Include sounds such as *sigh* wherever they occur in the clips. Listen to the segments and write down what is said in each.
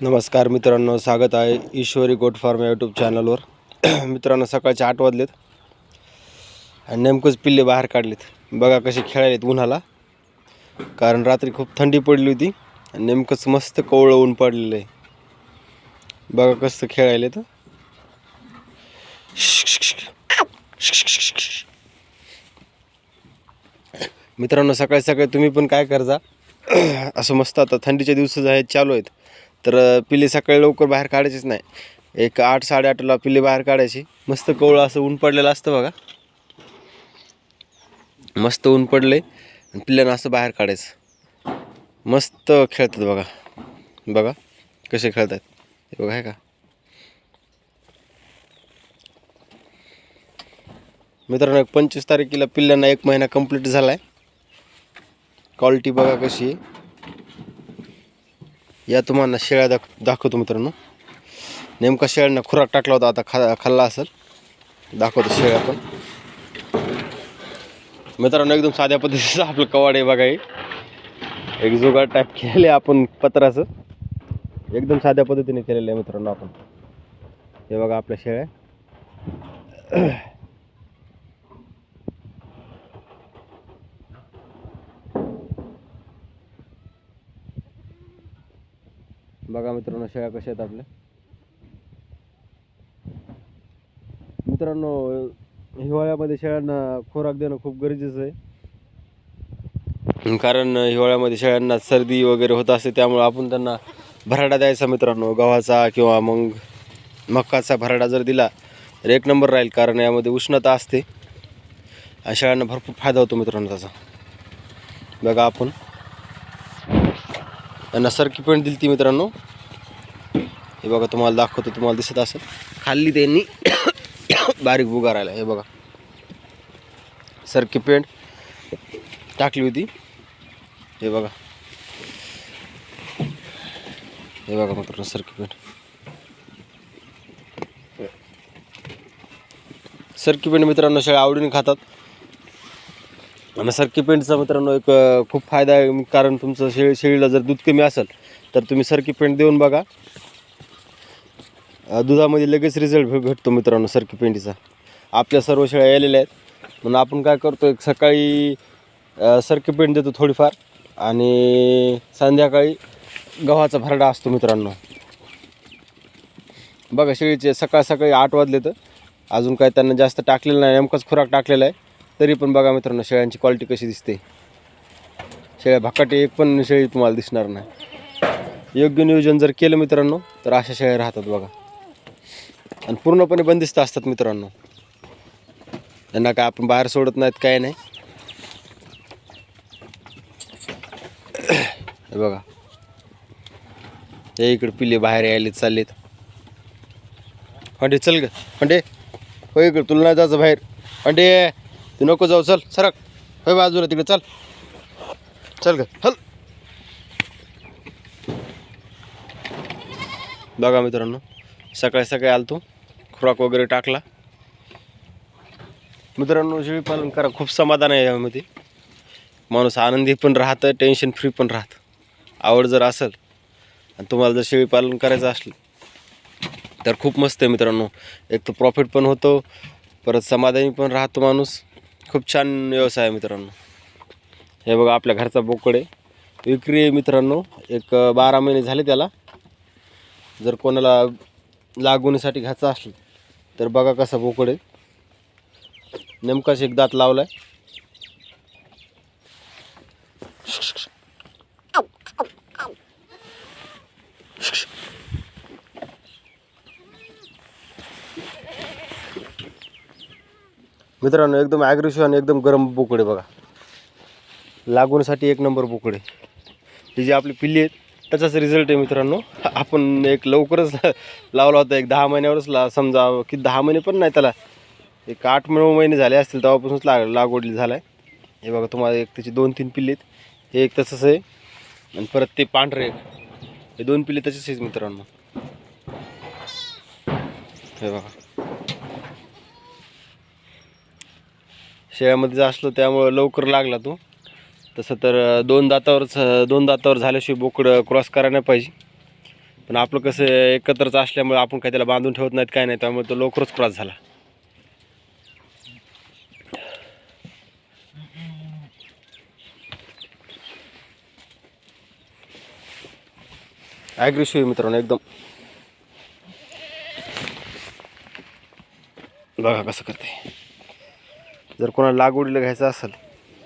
नमस्कार मित्रांनो स्वागत आहे ईश्वरी गोट फार्म या यूट्यूब चॅनलवर *clears throat* मित्रांनो सकाळचे आठ वाजलेत आणि नेमकंच पिल्ले बाहेर काढलेत. बघा कसे खेळायलेत उन्हाला. कारण रात्री खूप थंडी पडली होती आणि नेमकंच मस्त कोवळं ऊन पडलेलं आहे. बघा कसं खेळायलेत मित्रांनो सकाळी सकाळी तुम्ही पण काय करजा. *clears throat* असं मस्त आता थंडीचे दिवस आहेत चालू आहेत. तर पिल्ले सकाळी लवकर बाहेर काढायचीच नाही. एक आठ साडेआठला पिल्ले बाहेर काढायची. मस्त कवळं असं ऊन पडलेलं असतं बघा. मस्त ऊन पडले आणि पिल्ल्यांना असं बाहेर काढायचं. मस्त खेळतात बघा. बघा कसे खेळतात. हे बघा आहे का? मित्रांनो एक पंचवीस तारखेला पिल्ल्यांना एक महिना कंप्लीट झाला आहे क्वालिटी बघा कशी आहे. या तुम्हाला शेळ्या दाख दाखवतो मित्रांनो. नेमका शेळ्यांना खुराक टाकला होता आता खा खाल्ला असेल. दाखवतो शेळ्या पण. मित्रांनो एकदम साध्या पद्धतीचं आपलं कवाड आहे बघा एक जुगाड टाईप केले आपण पत्राचं. एकदम साध्या पद्धतीने केलेलं आहे मित्रांनो आपण. हे बघा आपल्या शेळ्या. बघा मित्रांनो शेळ्या कशा आहेत आपल्या. मित्रांनो हिवाळ्यामध्ये शेळ्यांना खोराक देणं खूप गरजेचं आहे. कारण हिवाळ्यामध्ये शेळ्यांना सर्दी वगैरे होत असते त्यामुळे आपण त्यांना भराडा द्यायचा मित्रांनो गव्हाचा किंवा मग मक्काचा भराडा जर दिला तर एक नंबर राहील कारण यामध्ये उष्णता असते. आणि शेळ्यांना भरपूर फायदा होतो मित्रांनो त्याचा. बघा आपण. त्यांना सरकी पेंट दिली ती मित्रांनो. हे बघा तुम्हाला दाखवतो तुम्हाला दिसत असेल. खाल्ली त्यांनी. बारीक बुगा राहिला हे बघा. सरकी पेंट टाकली होती. हे बघा. हे बघा मित्रांनो सरकी पेंट. सरकी पेंट मित्रांनो शेळ्या आवडीने खातात. सरकी पेंटचा मित्रांनो एक खूप फायदा आहे कारण तुमचं शेळी शेळीला जर दूध कमी असेल तर तुम्ही सरकी पेंट देऊन बघा. दुधामध्ये लगेच रिझल्ट भे भेटतो मित्रांनो सरकी पेंटीचा. आपल्या सर्व शेळ्या यायलेल्या आहेत. म्हणून आपण काय करतो एक सकाळी सरकी पेंट देतो थोडीफार. आणि संध्याकाळी गव्हाचा भरडा असतो मित्रांनो. बघा शेळीचे सकाळ सकाळी आठ वाजले तर अजून काय त्यांना जास्त टाकलेलं नाही नेमकाच खुराक टाकलेला आहे. तरी पण बघा मित्रांनो शेळ्यांची क्वालिटी कशी दिसते. शेळ्या भाकाटी एक पण शेळी तुम्हाला दिसणार नाही. योग्य नियोजन जर केलं मित्रांनो तर अशा शेळ्या राहतात बघा. आणि पूर्णपणे बंदिस्त असतात मित्रांनो. त्यांना काय आपण बाहेर सोडत नाहीत काय नाही. हे बघा. हे इकडे पिल्ले बाहेर यायले चाललेत. हंडे चल ग. हंडे होय इकडे तुला नाही जायचं बाहेर. हंडे तू नको जाऊ चल सरक. होय बाजूला तिकडे चल. चल ग हल. बघा मित्रांनो सकाळी सकाळी आलतो खुराक वगैरे टाकला. मित्रांनो शेळी पालन करा खूप समाधान आहे यामध्ये. माणूस आनंदी पण राहतं टेन्शन फ्री पण राहतं. आवड जर असेल आणि तुम्हाला जर शेळी पालन करायचं असलं तर खूप मस्त आहे मित्रांनो. एक तर प्रॉफिट पण होतो परत समाधानी पण राहतो माणूस. खूप छान व्यवसाय आहे मित्रांनो. हे बघा आपल्या घरचा बोकड आहे. विक्री मित्रांनो. एक बारा महिने झाले त्याला. जर कोणाला लागवणीसाठी घ्यायचं असलं तर बघा कसा बोकड आहे. नेमकाच एक दात लावला आहे मित्रांनो एकदम ॲग्रेसिव्ह आणि एकदम गरम बोकडे आहे बघा. लागवणीसाठी एक नंबर बोकडे आहे. ही जी आपली पिल्ली आहेत त्याचाच रिझल्ट आहे मित्रांनो. आपण एक लवकरच लावला होता एक दहा महिन्यावरच ला समजा की दहा महिने पण नाही त्याला. एक आठ नऊ महिने झाले असतील तेव्हापासूनच लाग लागवड झाला आहे हे बघा तुम्हाला एक त्याची दोन तीन पिल्ले आहेत. हे एक तसंच आहे. आणि परत ते पांढरे हे दोन पिल्ले तसेच आहेत मित्रांनो. हे बघा. शेळ्यामध्ये जर असलो त्यामुळं लवकर लागला तो. तसं तर दोन दातावरच दोन दातावर झाल्याशिवाय बोकडं क्रॉस करायला पाहिजे. पण आपलं कसं एकत्रच असल्यामुळे आपण काही त्याला बांधून ठेवत नाहीत काय नाही त्यामुळे तो लवकरच क्रॉस झाला. ॲग्रेसिव्ह मित्रांनो एकदम. बघा कसं करते जर कोणाला लागवडीला घ्यायचं असेल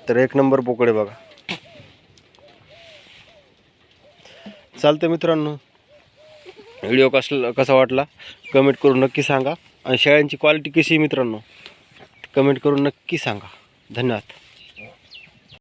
तर एक नंबर पोकडे बघा. चालतं मित्रांनो व्हिडिओ कसला कसा वाटला? कमेंट करून नक्की सांगा. आणि शेळ्यांची क्वालिटी कशी मित्रांनो? कमेंट करून नक्की सांगा. धन्यवाद.